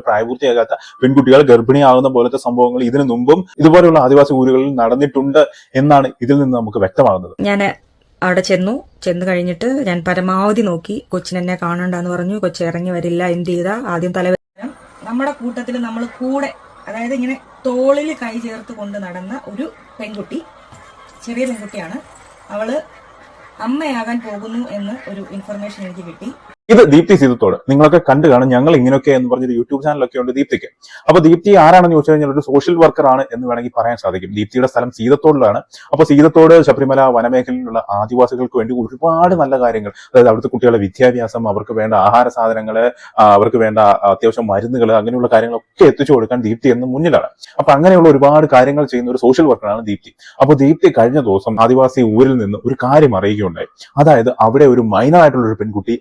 പ്രായപൂർത്തിയാകാത്ത പെൺകുട്ടികൾ ഗർഭിണിയാകുന്ന പോലത്തെ സംഭവങ്ങൾ ഇതിനു മുമ്പും ഇതുപോലെയുള്ള ആദിവാസി ഊരുകളിൽ നടന്നിട്ടുണ്ട് എന്നാണ് ഇതിൽ നിന്ന് നമുക്ക് വ്യക്തമാകുന്നത്. ഞാൻ അവിടെ ചെന്നു. ചെന്ന് കഴിഞ്ഞിട്ട് ഞാൻ പരമാവധി നോക്കി. കൊച്ചിനെന്നെ കാണണ്ടെന്ന് പറഞ്ഞു. കൊച്ചി ഇറങ്ങി വരില്ല. എന്ത് ചെയ്താ? ആദ്യം തലവേദന നമ്മുടെ കൂട്ടത്തിൽ നമ്മൾ കൂടെ അതായത് ഇങ്ങനെ തോളിൽ കൈ ചേർത്ത് കൊണ്ട് നടന്ന ഒരു പെൺകുട്ടി ചെറിയ പെൺകുട്ടിയാണ്. അവൾ അമ്മയാകാൻ പോകുന്നു എന്ന് ഒരു ഇൻഫർമേഷൻ എനിക്ക് കിട്ടി. ഇത് ദീപ്തി സീതത്തോട് നിങ്ങളൊക്കെ കണ്ടു കാണും ഞങ്ങൾ ഇങ്ങനെയൊക്കെ എന്ന് പറഞ്ഞൊരു യൂട്യൂബ് ചാനലൊക്കെ ഉണ്ട് ദീപ്തിക്ക്. അപ്പൊ ദീപ്തി ആരാണെന്ന് ചോദിച്ചു കഴിഞ്ഞാൽ ഒരു സോഷ്യൽ വർക്കർ ആണ് എന്ന് വേണമെങ്കിൽ പറയാൻ സാധിക്കും. ദീപ്തിയുടെ സ്ഥലം സീതത്തോടിലാണ്. അപ്പൊ സീതത്തോട് ശബരിമല വനമേഖലയിലുള്ള ആദിവാസികൾക്ക് വേണ്ടി ഒരുപാട് നല്ല കാര്യങ്ങൾ. അതായത് അവിടുത്തെ കുട്ടികളുടെ വിദ്യാഭ്യാസം അവർക്ക് വേണ്ട ആഹാര സാധനങ്ങൾ അവർക്ക് വേണ്ട അത്യാവശ്യം മരുന്നുകൾ അങ്ങനെയുള്ള കാര്യങ്ങളൊക്കെ എത്തിച്ചു കൊടുക്കാൻ ദീപ്തി എന്ന് മുന്നിലാണ്. അപ്പൊ അങ്ങനെയുള്ള ഒരുപാട് കാര്യങ്ങൾ ചെയ്യുന്ന ഒരു സോഷ്യൽ വർക്കറാണ് ദീപ്തി. അപ്പൊ ദീപ്തി കഴിഞ്ഞ ദിവസം ആദിവാസി ഊരിൽ നിന്ന് ഒരു കാര്യം അറിയുകയുണ്ടായി. അതായത് അവിടെ ഒരു മൈനറായിട്ടുള്ള ഒരു പെൺകുട്ടി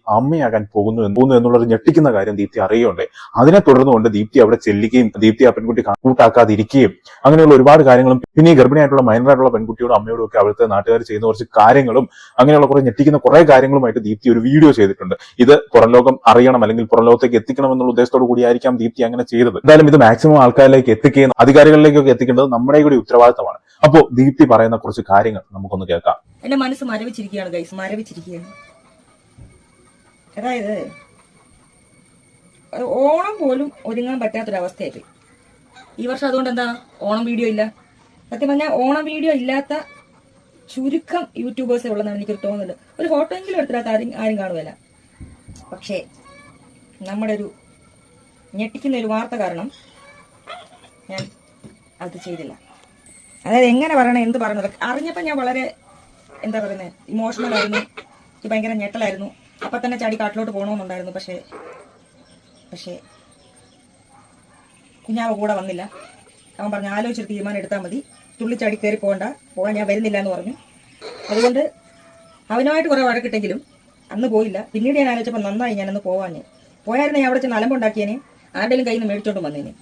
അമ്മയാകാൻ പോകുന്നു പോകുന്നു എന്നുള്ളത് ഞെട്ടിക്കുന്ന കാര്യം ദീപ്തി അറിയുകയുണ്ട് അതിനെ തുടർന്നുകൊണ്ട് ദീപ്തി അവിടെ ചെല്ലുകയും ദീപ്തി ആ പെൺകുട്ടി കൂട്ടാക്കാതിരിക്കുകയും അങ്ങനെയുള്ള ഒരുപാട് കാര്യങ്ങളും പിന്നെ ഈ ഗർഭിണിയായിട്ടുള്ള മൈനറായിട്ടുള്ള പെൺകുട്ടിയോടും അമ്മയോടും ഒക്കെ അവിടുത്തെ നാട്ടുകാർ ചെയ്യുന്ന കുറച്ച് കാര്യങ്ങളും അങ്ങനെയുള്ള കുറെ ഞെട്ടിക്കുന്ന കുറെ കാര്യങ്ങളുമായിട്ട് ദീപ്തി ഒരു വീഡിയോ ചെയ്തിട്ടുണ്ട്. ഇത് പുറം ലോകം അറിയണം അല്ലെങ്കിൽ പുറം ലോകത്തേക്ക് എത്തിക്കണം എന്നുള്ള ഉദ്ദേശത്തോടു കൂടിയായിരിക്കാം ദീപ്തി അങ്ങനെ ചെയ്തത്. എന്തായാലും ഇത് മാക്സിമം ആൾക്കാരിലേക്ക് എത്തിക്കുകയും അധികാരികളിലേക്കൊക്കെ എത്തിക്കേണ്ടത് നമ്മുടെ കൂടി ഉത്തരവാദിത്തമാണ്. അപ്പോ ദീപ്തി പറയുന്ന കുറച്ച് കാര്യങ്ങൾ നമുക്കൊന്ന് കേൾക്കാം. എന്റെ മനസ്സ് മരവിച്ചിരിക്കുകയാണ് ഗൈസ് മരവിച്ചിരിക്കുകയാണ്. അതായത് ഓണം പോലും ഒരുങ്ങാൻ പറ്റാത്തൊരവസ്ഥയായിപ്പോയി ഈ വർഷം അതുകൊണ്ട് എന്താ? ഓണം വീഡിയോ ഇല്ല. സത്യം പറഞ്ഞാൽ ഓണം വീഡിയോ ഇല്ലാത്ത ചുരുക്കം യൂട്യൂബേഴ്സേ ഉള്ളതാണ് എനിക്കൊരു തോന്നുന്നത് ഒരു ഫോട്ടോ എങ്കിലും എടുത്തിട്ട് ആരും ആരും കാണുമല്ല പക്ഷേ നമ്മുടെ ഒരു ഞെട്ടിക്കുന്ന ഒരു വാർത്ത കാരണം ഞാൻ അത് ചെയ്തില്ല. അതായത് എങ്ങനെ പറയണം എന്ത് പറയുന്നത് അറിഞ്ഞപ്പോൾ ഞാൻ വളരെ എന്താ പറയുന്നത് ഇമോഷണൽ ആയിരുന്നു. എനിക്ക് ഭയങ്കര ഞെട്ടലായിരുന്നു. അപ്പം തന്നെ ചാടി കാട്ടിലോട്ട് പോകണമെന്നുണ്ടായിരുന്നു പക്ഷേ പക്ഷേ കുഞ്ഞാവ് കൂടെ വന്നില്ല. അവൻ പറഞ്ഞു ആലോചിച്ചൊരു തീരുമാനം എടുത്താൽ മതി. തുള്ളിച്ചാടി കയറി പോകണ്ട. പോകാൻ ഞാൻ വരുന്നില്ല എന്ന് പറഞ്ഞു. അതുകൊണ്ട് അവനുമായിട്ട് കുറേ വഴക്കിട്ടെങ്കിലും അന്ന് പോയില്ല. പിന്നീട് ഞാൻ ആലോചിച്ചപ്പോൾ നന്നായി ഞാനന്ന് പോവാഞ്ഞ്. പോയായിരുന്നു ഞാൻ അവിടെ ചെന്ന് അലമ്പുണ്ടാക്കിയേനെ. ആരുടെയും കയ്യിൽ നിന്ന് മേടിച്ചോണ്ട് വന്നേനെ.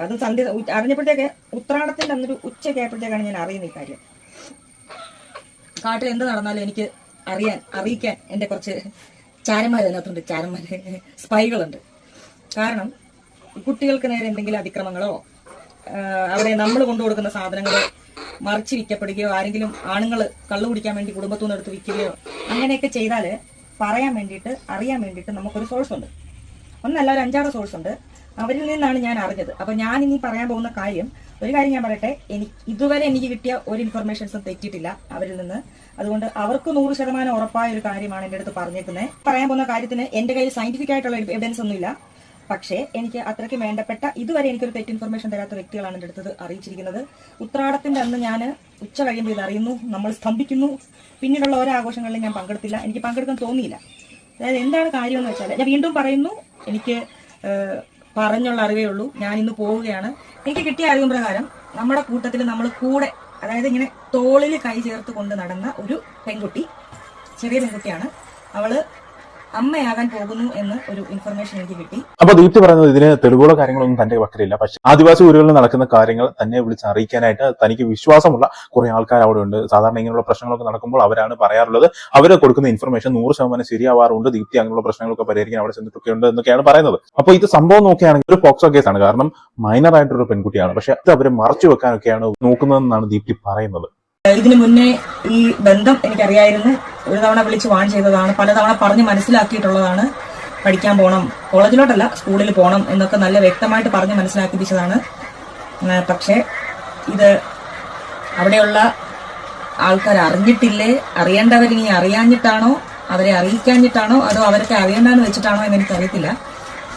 അത് സന്ധ്യ അറിഞ്ഞപ്പോഴത്തേക്ക് ഉത്രാടത്തിന്റെ അന്നൊരു ഉച്ചയ്ക്ക് ആയപ്പോഴത്തേക്കാണ് ഞാൻ അറിയുന്ന ഈ കാര്യം. കാട്ടിൽ എന്ത് നടന്നാലും എനിക്ക് അറിയാൻ അറിയിക്കാൻ എന്റെ കുറച്ച് ചാരന്മാർ അതിനകത്തുണ്ട് ചാരന്മാര് സ്പൈകളുണ്ട്. കാരണം കുട്ടികൾക്ക് നേരെ എന്തെങ്കിലും അതിക്രമങ്ങളോ അവരെ നമ്മൾ കൊണ്ടു കൊടുക്കുന്ന സാധനങ്ങൾ മറിച്ച് വിൽക്കപ്പെടുകയോ ആരെങ്കിലും ആണുങ്ങൾ കള്ളു കുടിക്കാൻ വേണ്ടി കുടുംബത്തു നിന്ന് എടുത്ത് വിൽക്കുകയോ അങ്ങനെയൊക്കെ ചെയ്താൽ പറയാൻ വേണ്ടിയിട്ട് അറിയാൻ വേണ്ടിയിട്ട് നമുക്കൊരു സോഴ്സ് ഉണ്ട്. ഒന്നല്ല ഒരു അഞ്ചാറ് സോഴ്സ് ഉണ്ട്. അവരിൽ നിന്നാണ് ഞാൻ അറിഞ്ഞത്. അപ്പോൾ ഞാൻ ഇനി പറയാൻ പോകുന്ന കാര്യം ഒരു കാര്യം ഞാൻ പറയട്ടെ എനിക്ക് ഇതുവരെ എനിക്ക് കിട്ടിയ ഒരു ഇൻഫർമേഷൻസും തെറ്റിയിട്ടില്ല അവരിൽ നിന്ന്. അതുകൊണ്ട് അവർക്ക് നൂറ് ശതമാനം ഉറപ്പായ ഒരു കാര്യമാണ് എന്റെ അടുത്ത് പറഞ്ഞേക്കുന്നത് പറയാൻ പോകുന്ന കാര്യത്തിന് എന്റെ കയ്യിൽ സയന്റിഫിക് ആയിട്ടുള്ള എവിഡൻസ് ഒന്നുമില്ല. പക്ഷേ എനിക്ക് അത്രയ്ക്ക് വേണ്ടപ്പെട്ട ഇതുവരെ എനിക്കൊരു തെറ്റ് ഇൻഫർമേഷൻ തരാത്ത വ്യക്തികളാണ് എന്റെ അടുത്തത് അറിയിച്ചിരിക്കുന്നത്. ഉത്രാടത്തിന്റെ അന്ന് ഞാൻ ഉച്ച കഴിയുമ്പോൾ ഇത് അറിയുന്നു നമ്മൾ സ്തംഭിക്കുന്നു. പിന്നീടുള്ള ഓരോ ആഘോഷങ്ങളിലും ഞാൻ പങ്കെടുത്തില്ല. എനിക്ക് പങ്കെടുക്കാൻ തോന്നിയില്ല. അതായത് എന്താണ് കാര്യം എന്ന് വെച്ചാൽ ഞാൻ വീണ്ടും പറയുന്നു എനിക്ക് പറഞ്ഞുള്ള അറിവേ ഉള്ളൂ. ഞാൻ ഇന്ന് പോവുകയാണ്. എനിക്ക് കിട്ടിയ അറിവ് പ്രകാരം നമ്മുടെ കൂട്ടത്തിൽ നമ്മൾ കൂടെ അതായത് ഇങ്ങനെ തോളിൽ കൈ ചേർത്ത് കൊണ്ട് നടന്ന ഒരു പെൺകുട്ടി ചെറിയ പെൺകുട്ടിയാണ്. അവൾ അമ്മയാകാൻ പോകുന്നു എന്ന് ഒരു ഇൻഫർമേഷൻ എനിക്ക് കിട്ടി. അപ്പൊ ദീപ്തി പറയുന്നത് ഇതിന് തെളിവുകളോ കാര്യങ്ങളൊന്നും തന്റെ പക്കലില്ല. പക്ഷെ ആദിവാസി ഊരുകളിൽ നടക്കുന്ന കാര്യങ്ങൾ തന്നെ വിളിച്ച് അറിയിക്കാനായിട്ട് തനിക്ക് വിശ്വാസമുള്ള കുറെ ആൾക്കാർ അവിടെ ഉണ്ട്. സാധാരണ ഇങ്ങനെയുള്ള പ്രശ്നങ്ങളൊക്കെ നടക്കുമ്പോൾ അവരാണ് പറയാറുള്ളത്. അവർ കൊടുക്കുന്ന ഇൻഫർമേഷൻ നൂറ് ശതമാനം ശരിയാവാറുണ്ട്. ദീപ്തി അങ്ങനെയുള്ള പ്രശ്നങ്ങളൊക്കെ പരിഹരിക്കാൻ അവിടെ ചെന്നിട്ടൊക്കെ ഉണ്ട് എന്നൊക്കെയാണ് പറയുന്നത്. അപ്പൊ ഇത് സംഭവം നോക്കുകയാണെങ്കിൽ ഒരു പോക്സോ കേസാണ്. കാരണം മൈനർ ആയിട്ടൊരു പെൺകുട്ടിയാണ്. പക്ഷെ അത് അവരെ മറച്ചു വെക്കാനൊക്കെയാണ് നോക്കുന്നതെന്നാണ് ദീപ്തി പറയുന്നത്. ഇതിനു മുന്നേ ഈ ബന്ധം എനിക്കറിയായിരുന്നു. ഒരു തവണ വിളിച്ച് വാൺ ചെയ്തതാണ്. പലതവണ പറഞ്ഞ് മനസ്സിലാക്കിയിട്ടുള്ളതാണ് പഠിക്കാൻ പോകണം കോളേജിലോട്ടല്ല സ്കൂളിൽ പോകണം എന്നൊക്കെ നല്ല വ്യക്തമായിട്ട് പറഞ്ഞ് മനസ്സിലാക്കിപ്പിച്ചതാണ്. പക്ഷേ ഇത് അവിടെയുള്ള ആൾക്കാർ അറിഞ്ഞിട്ടില്ലേ? അറിയേണ്ടവരിനി അറിയാഞ്ഞിട്ടാണോ? അവരെ അറിയിക്കാഞ്ഞിട്ടാണോ? അതോ അവരൊക്കെ അറിയേണ്ടെന്ന് വെച്ചിട്ടാണോ എന്ന് എനിക്കറിയത്തില്ല.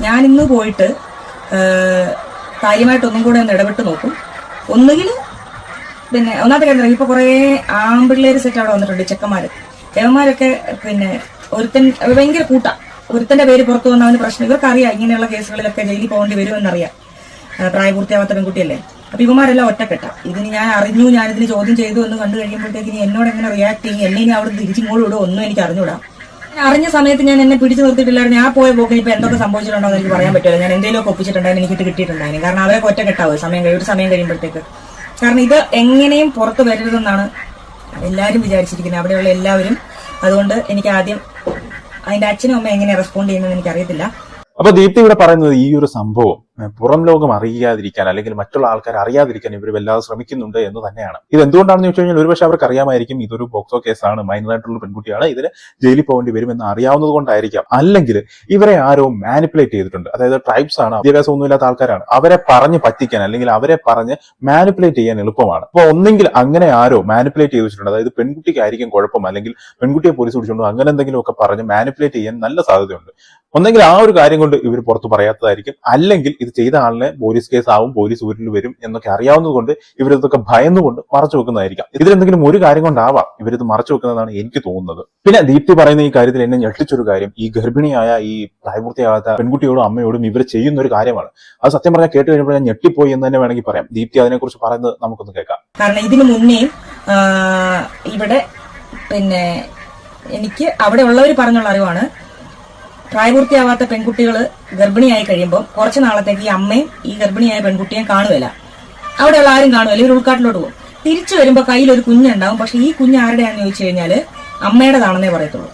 ഞാൻ ഇന്ന് പോയിട്ട് കാര്യമായിട്ടൊന്നും കൂടെ ഒന്ന് ഇടപെട്ട് നോക്കും. ഒന്നുകിൽ പിന്നെ ഒന്നാമത്തെ കാര്യം ഇപ്പൊ കുറേ ആമ്പിള്ളേര് സെറ്റ് അവിടെ വന്നിട്ടുണ്ട് ചെക്കന്മാര്. ദേവന്മാരൊക്കെ പിന്നെ ഒരുത്തൻ ഭയങ്കര കൂട്ട. ഒരുത്തന്റെ പേര് പുറത്തു വന്ന അവന് പ്രശ്നം ഇവർക്ക് അറിയാം ഇങ്ങനെയുള്ള കേസുകളിലൊക്കെ ജയിലിൽ പോകേണ്ടി വരുമെന്നറിയാം. പ്രായപൂർത്തിയാവാത്ത പെൺകുട്ടിയല്ലേ. അപ്പൊ ഇവന്മാരെല്ലാം ഒറ്റക്കെട്ട. ഇതിന് ഞാൻ അറിഞ്ഞു ഞാൻ ഇതിന് ചോദ്യം ചെയ്തു എന്ന് കണ്ടു കഴിയുമ്പോഴത്തേക്ക് ഇനി എന്നോട് എങ്ങനെ റിയാക്ട് ചെയ്യും? എന്നെ ഇനി അവിടെ തിരിച്ചിങ്ങോട്ട് വിടും ഒന്നും എനിക്ക് അറിഞ്ഞൂടാ. അറിഞ്ഞ സമയത്ത് ഞാൻ എന്നെ പിടിച്ചു നിർത്തിയിട്ടില്ലായിരുന്നു. ഞാൻ പോയ പോക്കിൽ ഇപ്പൊ എന്തൊക്കെ സംഭവിച്ചിട്ടുണ്ടോ എന്ന് എനിക്ക് പറയാൻ പറ്റില്ല. ഞാൻ എന്തെങ്കിലുമൊക്കെ ഒപ്പിച്ചിട്ടുണ്ടായിരുന്നു എനിക്ക് കിട്ടിയിട്ടുണ്ടായിരുന്നു. കാരണം അവരെ ഒറ്റക്കെട്ടാവും സമയം കഴിയും ഒരു സമയം കഴിയുമ്പോഴത്തേക്ക്. കാരണം ഇത് എങ്ങനെയും പുറത്തു വരരുതെന്നാണ് എല്ലാവരും വിചാരിച്ചിരിക്കുന്നത്. അവിടെയുള്ള എല്ലാവരും. അതുകൊണ്ട് എനിക്ക് ആദ്യം അതിന്റെ അച്ഛനും അമ്മ എങ്ങനെ റെസ്പോണ്ട് ചെയ്യുന്നതെന്ന് എനിക്കറിയത്തില്ല. അപ്പൊ ദീപ്തി ഇവിടെ പറയുന്നത് ഈ ഒരു സംഭവം പുറം ലോകം അറിയാതിരിക്കാൻ അല്ലെങ്കിൽ മറ്റുള്ള ആൾക്കാർ അറിയാതിരിക്കാൻ ഇവർ വല്ലാതെ ശ്രമിക്കുന്നുണ്ട് എന്ന് തന്നെയാണ്. ഇത് എന്തുകൊണ്ടാണെന്ന് ചോദിച്ചു കഴിഞ്ഞാൽ ഒരുപക്ഷെ അവർക്ക് അറിയാമായിരിക്കും ഇതൊരു ബോക്സോ കേസാണ് മൈനറായിട്ടുള്ള പെൺകുട്ടിയാണ് ഇതിന് ജയിലിൽ പോകേണ്ടി വരുമെന്ന് അറിയാവുന്നത് കൊണ്ടായിരിക്കാം. അല്ലെങ്കിൽ ഇവരെ ആരോ മാനിപ്പുലേറ്റ് ചെയ്തിട്ടുണ്ട്. അതായത് ട്രൈബ്സ് ആണ് വിദ്യാഭ്യാസം ഒന്നുമില്ലാത്ത ആൾക്കാരാണ്. അവരെ പറഞ്ഞ് പറ്റിക്കാൻ അല്ലെങ്കിൽ അവരെ പറഞ്ഞ് മാനിപ്പുലേറ്റ് ചെയ്യാൻ എളുപ്പമാണ്. അപ്പോൾ ഒന്നെങ്കിൽ അങ്ങനെ ആരോ മാനിപ്പുലേറ്റ് ചെയ്ത് വെച്ചിട്ടുണ്ട് അതായത് പെൺകുട്ടിക്കായിരിക്കും കുഴപ്പം. അല്ലെങ്കിൽ പെൺകുട്ടിയെ പോലീസ് പിടിച്ചുകൊണ്ടോ അങ്ങനെ എന്തെങ്കിലും ഒക്കെ പറഞ്ഞ് മാനിപ്പുലേറ്റ് ചെയ്യാൻ നല്ല സാധ്യതയുണ്ട്. ഒന്നെങ്കിൽ ആ ഒരു കാര്യം കൊണ്ട് ഇവർ പുറത്ത് പറയാത്തതായിരിക്കും. അല്ലെങ്കിൽ ഇത് ചെയ്ത ആളിനെ പോലീസ് കേസ് ആവും പോലീസ് ഊരിൽ വരും എന്നൊക്കെ അറിയാവുന്നത് കൊണ്ട് ഇവരിതൊക്കെ ഭയന്നുകൊണ്ട് മറച്ചു വെക്കുന്നതായിരിക്കാം. ഇതിലെന്തെങ്കിലും ഒരു കാര്യം കൊണ്ടാവാം ഇവരിത് മറച്ചു വെക്കുന്നതാണ് എനിക്ക് തോന്നുന്നത്. പിന്നെ ദീപ്തി പറയുന്ന ഈ കാര്യത്തിൽ എന്നെ ഞെട്ടിച്ചൊരു കാര്യം. ഈ ഗർഭിണിയായ ഈ പ്രായപൂർത്തിയാകാത്ത പെൺകുട്ടിയോടും അമ്മയോടും ഇവർ ചെയ്യുന്ന ഒരു കാര്യമാണ്. അത് സത്യം പറഞ്ഞാൽ കേട്ട് കഴിഞ്ഞപ്പോൾ ഞാൻ ഞെട്ടിപ്പോയി എന്ന് തന്നെ വേണമെങ്കിൽ പറയാം. ദീപ്തി അതിനെക്കുറിച്ച് പറയുന്നത് നമുക്കൊന്ന് കേൾക്കാം. കാരണം ഇതിനു മുന്നേ ഇവിടെ പിന്നെ എനിക്ക് അവിടെ ഉള്ളവർ പറഞ്ഞുള്ള അറിവാണ്. പ്രായപൂർത്തിയാവാത്ത പെൺകുട്ടികൾ ഗർഭിണിയായി കഴിയുമ്പോൾ കുറച്ച് നാളത്തേക്ക് ഈ അമ്മയും ഈ ഗർഭിണിയായ പെൺകുട്ടിയെ കാണുകയില്ല അവിടെയുള്ള ആരും കാണുമല്ല ഇവർ ഉൾക്കാട്ടിലോട്ട് പോകും. തിരിച്ചു വരുമ്പോൾ കയ്യിൽ ഒരു കുഞ്ഞുണ്ടാവും. പക്ഷെ ഈ കുഞ്ഞ് ആരുടെയാണെന്ന് ചോദിച്ചു കഴിഞ്ഞാൽ അമ്മയുടേതാണെന്നേ പറയത്തുള്ളൂ.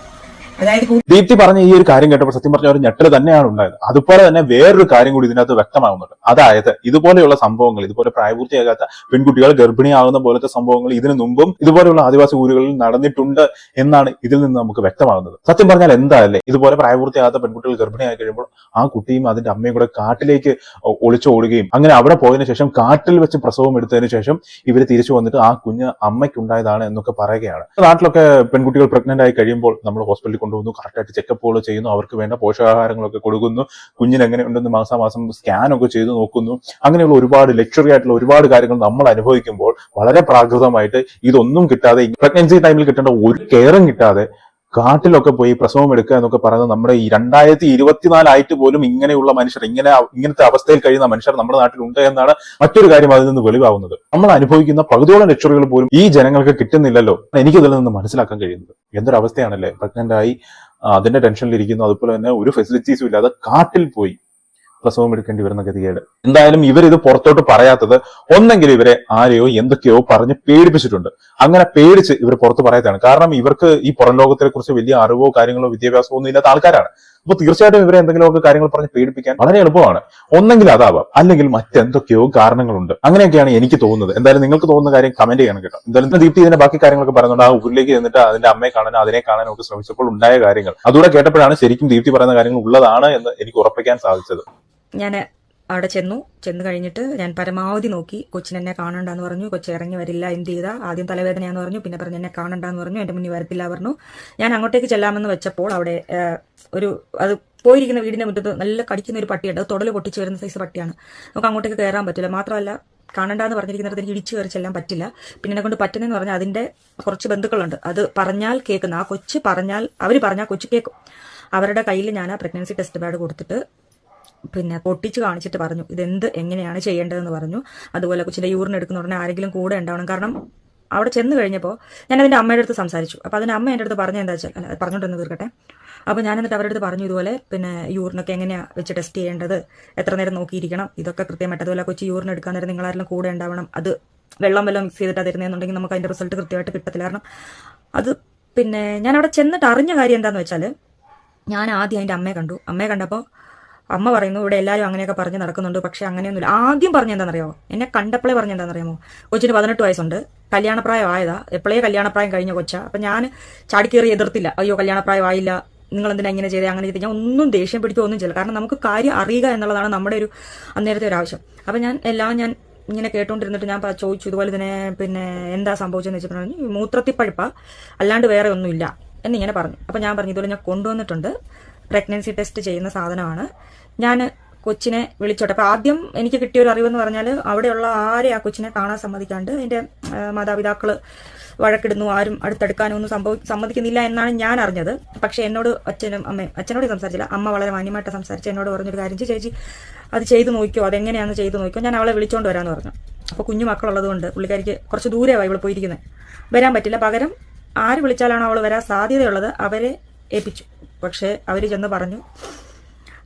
ദീപ്തി പറഞ്ഞ ഈ ഒരു കാര്യം കേട്ടപ്പോൾ സത്യം പറഞ്ഞ ഒരു ഞെട്ടൽ തന്നെയാണ് ഉണ്ടായത്. അതുപോലെ തന്നെ വേറൊരു കാര്യം കൂടി ഇതിനകത്ത് വ്യക്തമാകുന്നുണ്ട് അതായത് ഇതുപോലെയുള്ള സംഭവങ്ങൾ ഇതുപോലെ പ്രായപൂർത്തിയാകാത്ത പെൺകുട്ടികൾ ഗർഭിണിയാകുന്ന പോലത്തെ സംഭവങ്ങൾ ഇതിനു മുമ്പും ഇതുപോലെയുള്ള ആദിവാസി ഊരുകളിൽ നടന്നിട്ടുണ്ട് എന്നാണ് ഇതിൽ നിന്ന് നമുക്ക് വ്യക്തമാകുന്നത്. സത്യം പറഞ്ഞാൽ എന്തായാലേ ഇതുപോലെ പ്രായപൂർത്തിയാകാത്ത പെൺകുട്ടികൾ ഗർഭിണിയായി കഴിയുമ്പോൾ ആ കുട്ടിയും അതിന്റെ അമ്മയും കൂടെ കാട്ടിലേക്ക് ഒളിച്ചോടുകയും അങ്ങനെ അവിടെ പോയതിനു ശേഷം കാട്ടിൽ വെച്ച് പ്രസവം എടുത്തതിന് ശേഷം ഇവർ തിരിച്ചു വന്നിട്ട് ആ കുഞ്ഞ് അമ്മയ്ക്കുണ്ടായതാണ് എന്നൊക്കെ പറയുകയാണ്. നാട്ടിലൊക്കെ പെൺകുട്ടികൾ പ്രഗ്നന്റ് ആയി കഴിയുമ്പോൾ നമ്മൾ ഹോസ്പിറ്റലിൽ കൊണ്ടുപോകുന്നു കറക്റ്റായിട്ട് ചെക്കപ്പുകൾ ചെയ്യുന്നു അവർക്ക് വേണ്ട പോഷകാഹാരങ്ങളൊക്കെ കൊടുക്കുന്നു കുഞ്ഞിന് എങ്ങനെ ഉണ്ടെന്ന് മാസാമാസം സ്കാനൊക്കെ ചെയ്ത് നോക്കുന്നു. അങ്ങനെയുള്ള ഒരുപാട് ലക്ഷറി ആയിട്ടുള്ള ഒരുപാട് കാര്യങ്ങൾ നമ്മൾ അനുഭവിക്കുമ്പോൾ വളരെ പ്രാകൃതമായിട്ട് ഇതൊന്നും കിട്ടാതെ പ്രഗ്നൻസി ടൈമിൽ കിട്ടേണ്ട ഒരു കെയറും കിട്ടാതെ കാട്ടിലൊക്കെ പോയി പ്രസവം എടുക്കുക എന്നൊക്കെ പറയുന്നത് നമ്മുടെ ഈ രണ്ടായിരത്തി ഇരുപത്തിനാലായിട്ട് പോലും ഇങ്ങനെയുള്ള മനുഷ്യർ ഇങ്ങനെ ഇങ്ങനത്തെ അവസ്ഥയിൽ കഴിയുന്ന മനുഷ്യർ നമ്മുടെ നാട്ടിലുണ്ട് എന്നാണ് മറ്റൊരു കാര്യം അതിൽ നിന്ന് വെളിവാകുന്നത്. നമ്മൾ അനുഭവിക്കുന്ന പകുതിയോളം ലക്ഷറികൾ പോലും ഈ ജനങ്ങൾക്ക് കിട്ടുന്നില്ലല്ലോ എനിക്ക് ഇതിൽ നിന്ന് മനസ്സിലാക്കാൻ കഴിയുന്നത്. എന്തൊരവസ്ഥയാണല്ലേ? പ്രഗ്നന്റ് ആയി അതിന്റെ ടെൻഷനിലിരിക്കുന്നു അതുപോലെ തന്നെ ഒരു ഫെസിലിറ്റീസും ഇല്ലാതെ കാട്ടിൽ പോയി. പ്രസവം എടുക്കേണ്ടി വരുന്ന ഗതികേട്. എന്തായാലും ഇവർ ഇത് പുറത്തോട്ട് പറയാത്തത് ഒന്നെങ്കിൽ ഇവരെ ആരെയോ എന്തൊക്കെയോ പറഞ്ഞ് പേടിപ്പിച്ചിട്ടുണ്ട്. അങ്ങനെ പേടിച്ച് ഇവർ പുറത്ത് പറയാത്തതാണ്. കാരണം ഇവർക്ക് ഈ പുറം ലോകത്തെ കുറിച്ച് വലിയ അറിവോ കാര്യങ്ങളോ വിദ്യാഭ്യാസമോ ഒന്നും ഇല്ലാത്ത ആൾക്കാരാണ്. അപ്പൊ തീർച്ചയായിട്ടും ഇവരെ എന്തെങ്കിലുമൊക്കെ കാര്യങ്ങൾ പറഞ്ഞ് പേടിപ്പിക്കാൻ വളരെ എളുപ്പമാണ്. ഒന്നെങ്കിൽ അതാവാം. അല്ലെങ്കിൽ മറ്റെന്തൊക്കെയോ കാരണങ്ങളുണ്ട്. അങ്ങനെയൊക്കെയാണ് എനിക്ക് തോന്നുന്നത്. എന്തായാലും നിങ്ങൾക്ക് തോന്നുന്ന കാര്യം കമന്റ് ചെയ്യണം കേട്ടോ. എന്തായാലും ദീപ്തി ഇതിന്റെ ബാക്കി കാര്യങ്ങളൊക്കെ പറയുന്നുണ്ട് ആ ഊരിലേക്ക് ചെന്നിട്ട് അതിന്റെ അമ്മയെ കാണാനും അതിനെ കാണാനും ഒക്കെ ശ്രമിച്ചപ്പോൾ ഉണ്ടായ കാര്യങ്ങൾ. അതുകൂടെ കേട്ടപ്പോഴാണ് ശരിക്കും ദീപ്തി പറയുന്ന കാര്യങ്ങൾ ഉള്ളതാണ് എന്ന് എനിക്ക് ഉറപ്പിക്കാൻ സാധിച്ചത്. ഞാൻ അവിടെ ചെന്നു. ചെന്ന് കഴിഞ്ഞിട്ട് ഞാൻ പരമാവധി നോക്കി. കൊച്ചിനെന്നെ കാണണ്ടെന്ന് പറഞ്ഞു. കൊച്ചി ഇറങ്ങി വരില്ല എന്ത് ചെയ്താ? ആദ്യം തലവേദനയാന്ന് പറഞ്ഞു. പിന്നെ പറഞ്ഞു എന്നെ കാണണ്ടെന്ന് പറഞ്ഞു. എന്റെ മുന്നിൽ വരത്തില്ല പറഞ്ഞു. ഞാൻ അങ്ങോട്ടേക്ക് ചെല്ലാമെന്ന് വെച്ചപ്പോൾ അവിടെ ഒരു അത് പോയിരിക്കുന്ന വീടിന്റെ മുറ്റത്ത് നല്ല കടിക്കുന്ന ഒരു പട്ടിയുണ്ട്. അത് തൊടൽ പൊട്ടിച്ച് വരുന്ന സൈസ് പട്ടിയാണ്. നമുക്ക് അങ്ങോട്ടേക്ക് കയറാൻ പറ്റില്ല. മാത്രമല്ല കാണണ്ടെന്ന് പറഞ്ഞിരിക്കുന്നിടത്ത് എനിക്ക് ഇടിച്ചു കയറി ചെല്ലാൻ പറ്റില്ല. പിന്നെ എന്നെ കൊണ്ട് പറ്റുന്നതെന്ന് പറഞ്ഞാൽ അതിന്റെ കുറച്ച് ബന്ധുക്കളുണ്ട്. അത് പറഞ്ഞാൽ കേൾക്കുന്ന ആ കൊച്ച് പറഞ്ഞാൽ അവർ പറഞ്ഞാൽ കൊച്ചു കേൾക്കും. അവരുടെ കയ്യിൽ ഞാൻ ആ പ്രഗ്നൻസി ടെസ്റ്റ് പാഡ് കൊടുത്തിട്ട് പിന്നെ പൊട്ടിച്ച് കാണിച്ചിട്ട് പറഞ്ഞു ഇതെന്ത് എങ്ങനെയാണ് ചെയ്യേണ്ടതെന്ന് പറഞ്ഞു. അതുപോലെ കൊച്ചിന്റെ യൂറിൻ എടുക്കുന്ന ഉടനെ ആരെങ്കിലും കൂടെ ഉണ്ടാവണം. കാരണം അവിടെ ചെന്ന് കഴിഞ്ഞപ്പോൾ ഞാൻ അതിന്റെ അമ്മയുടെ അടുത്ത് സംസാരിച്ചു. അപ്പോൾ അതിന്റെ അമ്മ എന്റെ അടുത്ത് പറഞ്ഞ എന്താ വെച്ചാൽ അല്ല തീർക്കട്ടെ. അപ്പോൾ ഞാൻ എന്നിട്ട് അവരുടെ അടുത്ത് പറഞ്ഞു ഇതുപോലെ പിന്നെ യൂറിനൊക്കെ എങ്ങനെയാണ് വെച്ച് ടെസ്റ്റ് ചെയ്യേണ്ടത്? എത്ര നേരം നോക്കിയിരിക്കണം? ഇതൊക്കെ കൃത്യമായിട്ട് അതുപോലെ കൊച്ചി യൂറിൻ എടുക്കാൻ നേരം നിങ്ങളാരെല്ലാം കൂടെ ഉണ്ടാവണം. അത് വെള്ളം വെള്ളം മിക്സ് ചെയ്തിട്ട് തരുന്നതെന്നുണ്ടെങ്കിൽ നമുക്ക് അതിന്റെ റിസൾട്ട് കൃത്യമായിട്ട് കിട്ടത്തില്ല. കാരണം അത് പിന്നെ ഞാൻ അവിടെ ചെന്നിട്ട് അറിഞ്ഞ കാര്യം എന്താണെന്ന് വെച്ചാൽ ഞാൻ ആദ്യം അതിന്റെ അമ്മയെ കണ്ടു. അമ്മയെ കണ്ടപ്പോൾ അമ്മ പറയുന്നു ഇവിടെ എല്ലാവരും അങ്ങനെയൊക്കെ പറഞ്ഞ് നടക്കുന്നുണ്ട് പക്ഷെ അങ്ങനെയൊന്നുമില്ല. ആദ്യം പറഞ്ഞ എന്താണെന്നറിയാമോ? എന്നെ കണ്ടപ്പോഴേ പറഞ്ഞ എന്താണെന്നറിയാമോ? കൊച്ചിന് പതിനെട്ട് വയസ്സുണ്ട്. കല്യാണപ്രായം ആയതാ. എപ്പോഴേ കല്യാണപ്രായം കഴിഞ്ഞ കൊച്ച. അപ്പം ഞാൻ ചാടിക്കേറി എതിർത്തില്ല. അയ്യോ കല്യാണപ്രായം ആയില്ല. നിങ്ങൾ എന്തിനാ ഇങ്ങനെ ചെയ്തേ? അങ്ങനെ ചെയ്ത് ഞാൻ ഒന്നും ദേഷ്യം പിടിക്കുക ഒന്നും ചെയ്യില്ല കാരണം നമുക്ക് കാര്യം അറിയുക എന്നുള്ളതാണ് നമ്മുടെ ഒരു അന്നേരത്തെ ഒരു ആവശ്യം. അപ്പം ഞാൻ എല്ലാം ഞാൻ ഇങ്ങനെ കേട്ടോണ്ടിരുന്നിട്ട് ഞാൻ ചോദിച്ചു ഇതുപോലെ തന്നെ പിന്നെ എന്താ സംഭവിച്ചതെന്ന് വെച്ചിട്ടുണ്ടെങ്കിൽ മൂത്രത്തിപ്പഴുപ്പ. അല്ലാണ്ട് വേറെ ഒന്നുമില്ല. എന്നിങ്ങനെ പറഞ്ഞു. അപ്പം ഞാൻ പറഞ്ഞു ഇതുപോലെ ഞാൻ കൊണ്ടുവന്നിട്ടുണ്ട്. പ്രഗ്നൻസി ടെസ്റ്റ് ചെയ്യുന്ന സാധനമാണ്. ഞാൻ കൊച്ചിനെ വിളിച്ചോട്ടെ. അപ്പം ആദ്യം എനിക്ക് കിട്ടിയ ഒരു അറിവെന്ന് പറഞ്ഞാൽ അവിടെയുള്ള ആരെ ആ കൊച്ചിനെ കാണാൻ സമ്മതിക്കാണ്ട് എന്റെ മാതാപിതാക്കൾ വഴക്കിടുന്നു ആരും അടുത്തെടുക്കാനോ ഒന്നും സംഭവ സമ്മതിക്കുന്നില്ല എന്നാണ് ഞാൻ അറിഞ്ഞത്. പക്ഷെ എന്നോട് അച്ഛനും അമ്മയും അച്ഛനോട് സംസാരിച്ചില്ല. അമ്മ വളരെ മാന്യമായിട്ട് സംസാരിച്ച് എന്നോട് പറഞ്ഞൊരു കാര്യം ചേച്ചി അത് ചെയ്തു നോക്കിയോ അതെങ്ങനെയാണെന്ന് ചെയ്ത് നോക്കിയോ ഞാൻ അവളെ വിളിച്ചോണ്ട് വരാമെന്ന് പറഞ്ഞു. അപ്പോൾ കുഞ്ഞു മക്കളുള്ളതുകൊണ്ട് പുള്ളിക്കാരിക്ക് കുറച്ച് ദൂരമായി ഇവിടെ പോയിരിക്കുന്നത് വരാൻ പറ്റില്ല. പകരം ആര് വിളിച്ചാലാണോ അവൾ വരാൻ സാധ്യതയുള്ളത് അവരെ ഏൽപ്പിച്ചു. പക്ഷേ അവർ ചെന്ന് പറഞ്ഞു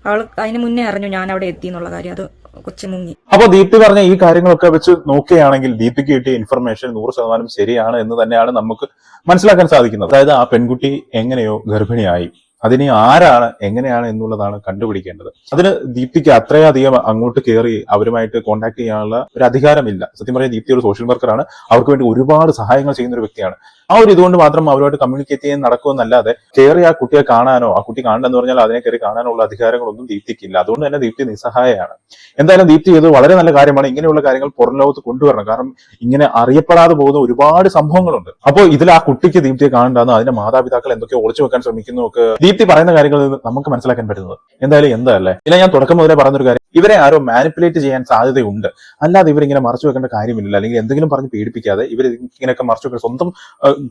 അവൾ അതിന് മുന്നേ അറിഞ്ഞു ഞാൻ അവിടെ എത്തി എന്നുള്ള കാര്യം. അത് കൊച്ചു മുങ്ങി. അപ്പൊ ദീപ്തി പറഞ്ഞ ഈ കാര്യങ്ങളൊക്കെ വെച്ച് നോക്കുകയാണെങ്കിൽ ദീപ്തിക്ക് കിട്ടിയ ഇൻഫർമേഷൻ നൂറ് ശതമാനം ശരിയാണ് എന്ന് തന്നെയാണ് നമുക്ക് മനസ്സിലാക്കാൻ സാധിക്കുന്നത്. അതായത് ആ പെൺകുട്ടി എങ്ങനെയോ ഗർഭിണിയായി. അതിനി ആരാണ് എങ്ങനെയാണ് എന്നുള്ളതാണ് കണ്ടുപിടിക്കേണ്ടത്. അതിന് ദീപ്തിക്ക് അത്രയധികം അങ്ങോട്ട് കയറി അവരുമായിട്ട് കോൺടാക്ട് ചെയ്യാനുള്ള ഒരു അധികാരമില്ല. സത്യം പറഞ്ഞാൽ ദീപ്തി ഒരു സോഷ്യൽ വർക്കറാണ് അവർക്ക് വേണ്ടി ഒരുപാട് സഹായങ്ങൾ ചെയ്യുന്ന ഒരു വ്യക്തിയാണ്. ആ ഒരു ഇതുകൊണ്ട് മാത്രം അവരുമായിട്ട് കമ്മ്യൂണിക്കേറ്റ് ചെയ്യാൻ നടക്കുമെന്നല്ലാതെ കയറി ആ കുട്ടിയെ കാണാനോ ആ കുട്ടി കാണണമെന്ന് പറഞ്ഞാൽ അതിനെ കയറി കാണാനുള്ള അധികാരങ്ങളൊന്നും ദീപ്തിക്കില്ല. അതുകൊണ്ട് തന്നെ ദീപ്തി നിസ്സഹായമാണ് എന്തായാലും ദീപ്തി ചെയ്തത് വളരെ നല്ല കാര്യമാണ്. ഇങ്ങനെയുള്ള കാര്യങ്ങൾ പുറം ലോകത്ത് കൊണ്ടുവരണം. കാരണം ഇങ്ങനെ അറിയപ്പെടാതെ പോകുന്ന ഒരുപാട് സംഭവങ്ങളുണ്ട്. അപ്പോൾ ഇതിൽ ആ കുട്ടിക്ക് ദീപ്തിയെ കാണണ്ടെന്ന് അതിന്റെ മാതാപിതാക്കൾ എന്തൊക്കെ ഒളിച്ചു വെക്കാൻ ശ്രമിക്കുന്നു ഒക്കെ ദീപ്തി പറയുന്ന കാര്യങ്ങളിൽ നിന്ന് നമുക്ക് മനസ്സിലാക്കാൻ പറ്റുന്നത്. എന്തായാലും എന്തല്ലേ ഇല്ല ഞാൻ തുടക്കം മുതലേ പറഞ്ഞൊരു കാര്യം. ഇവരെ ആരോ മാനിപ്പുലേറ്റ് ചെയ്യാൻ സാധ്യതയുണ്ട്. അല്ലാതെ ഇവരിങ്ങനെ മറച്ചു വെക്കേണ്ട കാര്യമില്ല അല്ലെങ്കിൽ എന്തെങ്കിലും പറഞ്ഞ് പേടിപ്പിക്കാതെ ഇവർ ഇങ്ങനെയൊക്കെ മറച്ചു വെക്കുക സ്വന്തം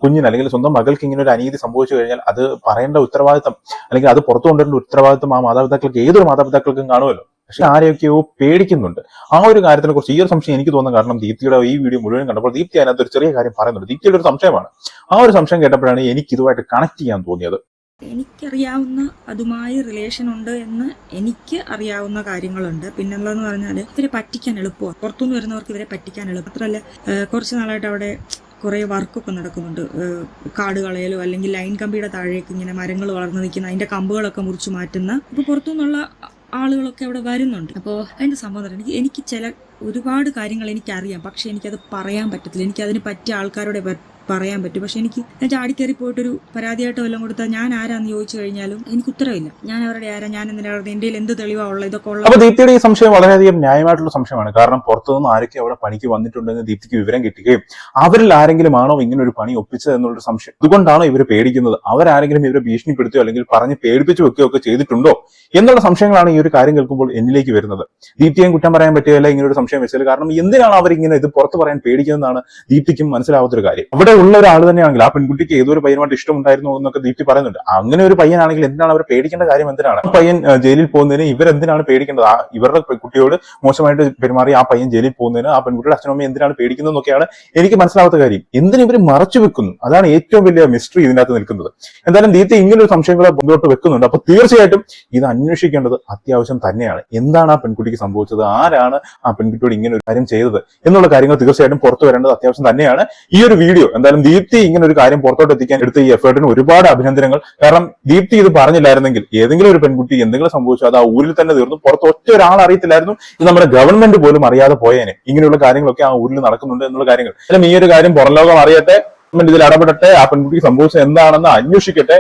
കുഞ്ഞിന് അല്ലെങ്കിൽ സ്വന്തം മകൾക്ക് ഇങ്ങനെ ഒരു അനീതി സംഭവിച്ചു കഴിഞ്ഞാൽ അത് പറയേണ്ട ഉത്തരവാദിത്തം അല്ലെങ്കിൽ അത് പുറത്തു കൊണ്ടുവരേണ്ട ഉത്തരവാദിത്തം ആ മാതാപിതാക്കൾക്ക് ഏതൊരു മാതാപിതാക്കൾക്കും കാണുമല്ലോ. പക്ഷെ ആരെയൊക്കെയോ പേടിക്കുന്നുണ്ട്. ആ ഒരു കാര്യത്തിനെ കുറിച്ച് ഈ ഒരു സംശയം എനിക്ക് തോന്നുന്ന കാരണം ദീപ്തിയുടെ ഈ വീഡിയോ മുഴുവൻ കണ്ടപ്പോൾ ദീപ്തി അതിനകത്ത് ഒരു ചെറിയ കാര്യം പറയുന്നുണ്ട്. ദീപ്തിയുടെ ഒരു സംശയമാണ്. ആ ഒരു സംശയം കേട്ടപ്പോഴാണ് എനിക്ക് ഇതുമായിട്ട് കണക്ട് ചെയ്യാൻ തോന്നിയത്. എനിക്കറിയാവുന്ന അതുമായി റിലേഷൻ ഉണ്ട് എന്ന് എനിക്ക് അറിയാവുന്ന കാര്യങ്ങളുണ്ട്. പിന്നെന്താന്ന് പറഞ്ഞാൽ ഇവരെ പറ്റിക്കാൻ എളുപ്പമാണ്. പുറത്തുനിന്ന് വരുന്നവർക്ക് ഇവരെ പറ്റിക്കാൻ എളുപ്പം. മാത്രമല്ല കുറച്ച് നാളായിട്ട് അവിടെ കുറേ വർക്കൊക്കെ നടക്കുന്നുണ്ട്. ഏഹ് കാട് കളയലോ അല്ലെങ്കിൽ ലൈൻ കമ്പിയുടെ താഴേക്ക് ഇങ്ങനെ മരങ്ങൾ വളർന്നു നിൽക്കുന്ന അതിന്റെ കമ്പുകളൊക്കെ മുറിച്ച് മാറ്റുന്ന ഇപ്പോൾ പുറത്തുനിന്നുള്ള ആളുകളൊക്കെ അവിടെ വരുന്നുണ്ട്. അപ്പോൾ അതിന്റെ സംഭവം എന്ന് എനിക്ക് എനിക്ക് ചില ഒരുപാട് കാര്യങ്ങൾ എനിക്കറിയാം. പക്ഷേ എനിക്കത് പറയാൻ പറ്റത്തില്ല. എനിക്കതിന് പറ്റിയ ആൾക്കാരോടെ പറയാൻ പറ്റും. പക്ഷെ എനിക്ക് ഞാൻ ചാടിക്കേറി പോയിട്ടൊരു പരാതിയായിട്ട് വല്ലതും കൊടുത്താൽ ഞാൻ ആരാന്ന് ചോദിച്ചു കഴിഞ്ഞാലും എനിക്ക് ഉത്തരവില്ല. ഞാൻ അവരുടെ ആരാ? ഞാൻ എന്തിനാ ഇന്ത്യയിൽ എന്ത് തെളിവാ ഉള്ളത്? ഇതൊക്കെ ഉള്ളത് അപ്പൊ ദീപ്തിയുടെ ഈ സംശയം വളരെയധികം ന്യായമായിട്ടുള്ള സംശയമാണ്. കാരണം പുറത്തുനിന്ന് ആരൊക്കെ അവിടെ പണിക്ക് വന്നിട്ടുണ്ടെന്ന് ദീപ്തിക്ക് വിവരം കിട്ടുകയും അവരിൽ ആരെങ്കിലും ആണോ ഇങ്ങനെ ഒരു പണി ഒപ്പിച്ചത് എന്നുള്ളൊരു സംശയം. അതുകൊണ്ടാണോ ഇവർ പേടിക്കുന്നത്? അവരാരെങ്കിലും ഇവരെ ഭീഷണിപ്പെടുത്തുകയോ അല്ലെങ്കിൽ പറഞ്ഞ് പേടിപ്പിച്ചു വെക്കുകയോ ഒക്കെ ചെയ്തിട്ടുണ്ടോ എന്നുള്ള സംശയങ്ങളാണ് ഈ ഒരു കാര്യം കേൾക്കുമ്പോൾ എന്നിലേക്ക് വരുന്നത്. ദീപ്തിയും കുറ്റം പറയാൻ പറ്റുകയില്ല ഇങ്ങനെ ഒരു സംശയം വെച്ചാൽ കാരണം എന്തിനാണ് അവർ ഇങ്ങനെ ഇത് പുറത്ത് പറയാൻ പേടിക്കുന്നതാണ് ദീപ്തിക്കും മനസ്സിലാവാത്തൊരു കാര്യം. അവിടെ ഉള്ള ഒരാൾ തന്നെയാണെങ്കിൽ ആ പെൺകുട്ടിക്ക് ഏതൊരു പയ്യനുമായിട്ട് ഇഷ്ടമുണ്ടായിരുന്നു എന്നൊക്കെ ദീപ്തി പറയുന്നുണ്ട്. അങ്ങനെ ഒരു പയ്യനാണെങ്കിൽ എന്തിനാണ് അവർ പേടിക്കേണ്ട കാര്യം എന്തിനാണ്? പയ്യൻ ജയിലിൽ പോകുന്നതിന് ഇവരെന്തിനാണ് പേടിക്കേണ്ടത്? ആ ഇവരുടെ പെൺകുട്ടിയോട് മോശമായിട്ട് പെരുമാറി ആ പയ്യൻ ജയിലിൽ പോകുന്നതിന് ആ പെൺകുട്ടിയുടെ അച്ഛനമ്മ എന്തിനാണ് പേടിക്കുന്നത് എന്നൊക്കെയാണ് എനിക്ക് മനസ്സിലാവാത്ത കാര്യം. എന്തിനും ഇവർ മറച്ചു വെക്കുന്നു? അതാണ് ഏറ്റവും വലിയ മിസ്റ്ററി ഇതിനകത്ത് നിൽക്കുന്നത്. എന്തായാലും ദീപ്തി ഇങ്ങനെ ഒരു സംശയങ്ങളെ മുന്നോട്ട് വെക്കുന്നുണ്ട്. അപ്പൊ തീർച്ചയായിട്ടും ഇത് അന്വേഷിക്കേണ്ടത് അത്യാവശ്യം തന്നെയാണ്. എന്താണ് ആ പെൺകുട്ടിക്ക് സംഭവിച്ചത്? ആരാണ് ആ പെൺകുട്ടിയോട് ഇങ്ങനെ ഒരു കാര്യം ചെയ്തത്? എന്നുള്ള കാര്യങ്ങൾ തീർച്ചയായിട്ടും പുറത്തു വരേണ്ടത് അത്യാവശ്യം തന്നെയാണ്. ഈ ഒരു വീഡിയോ എന്തായാലും ദീപ്തി ഇങ്ങനെ ഒരു കാര്യം പുറത്തോട്ട് എത്തിക്കാൻ എടുത്ത ഈ എഫേർട്ടിന് ഒരുപാട് അഭിനന്ദനങ്ങൾ. കാരണം ദീപ്തി ഇത് പറഞ്ഞില്ലായിരുന്നെങ്കിൽ ഏതെങ്കിലും ഒരു പെൺകുട്ടി എന്തെങ്കിലും സംഭവിച്ചു അത് ആ ഊരിൽ തന്നെ തീർന്നു. പുറത്ത് ഒറ്റ ഒരാൾ അറിയത്തില്ലായിരുന്നു. ഇത് നമ്മുടെ ഗവൺമെന്റ് പോലും അറിയാതെ പോയേനെ. ഇങ്ങനെയുള്ള കാര്യങ്ങളൊക്കെ ആ ഊരിൽ നടക്കുന്നുണ്ട് എന്നുള്ള കാര്യങ്ങൾ. അല്ലെങ്കിൽ ഈ ഒരു കാര്യം പുറം ലോകം അറിയട്ടെ. ഗവൺമെന്റ് ഇതിൽ ഇടപെടട്ടെ. ആ പെൺകുട്ടിക്ക് സംഭവിച്ചത് എന്താണെന്ന് അന്വേഷിക്കട്ടെ.